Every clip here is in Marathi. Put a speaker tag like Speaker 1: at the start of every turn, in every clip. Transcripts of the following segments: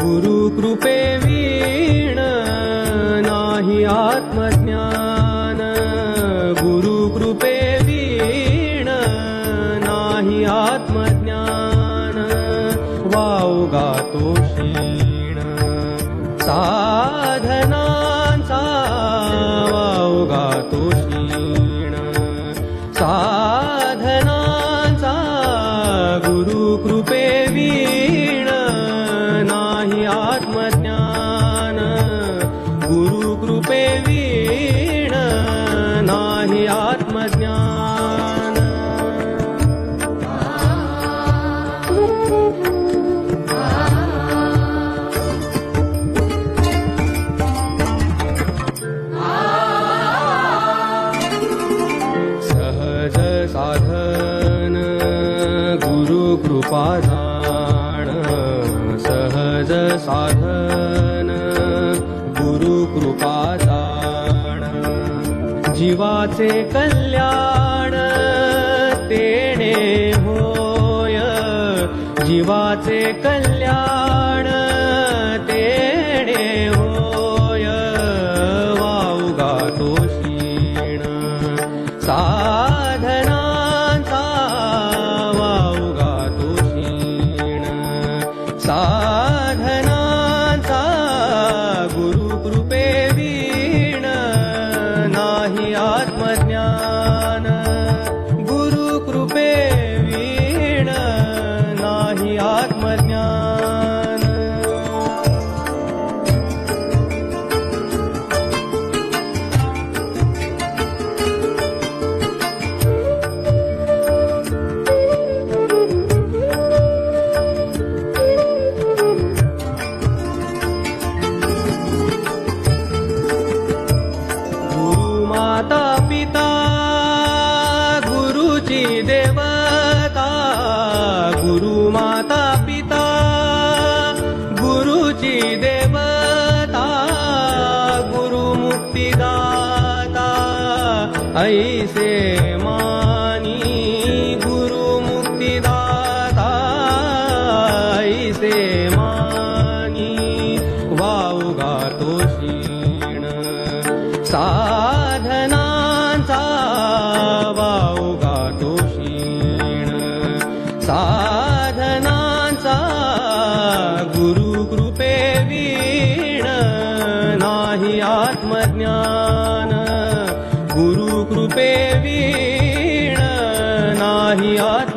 Speaker 1: गुरु कृपे वीण नाही आत्मज्ञान. गुरु कृपे वीण नाही आत्मज्ञान. वाव गातो क्षीण. साधनांचा वाव गातो क्षीण. आत्मज्ञान. सहज साधन गुरु कृपा सहज साधन गुरु कृपा जीवाचे कल्याण तेणे होय. जीवाचे कल्याण आणि आत्मज्ञान. माता पिता गुरुजी दे तुझी देवता गुरु मुक्तिदाता ऐसे मानी गुरु मुक्तिदाता ऐसे मानी वावगा तो क्षीण। साधनांचा वावगा तो क्षीण। सा नाही आत्मज्ञान. गुरु कृपे वीण नाही आत्म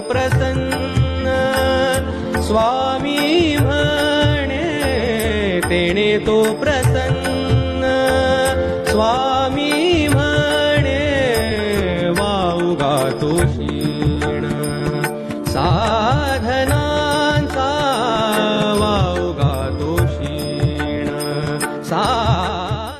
Speaker 1: प्रसन्न। स्वामी तेणे तो प्रसन्न। स्वामी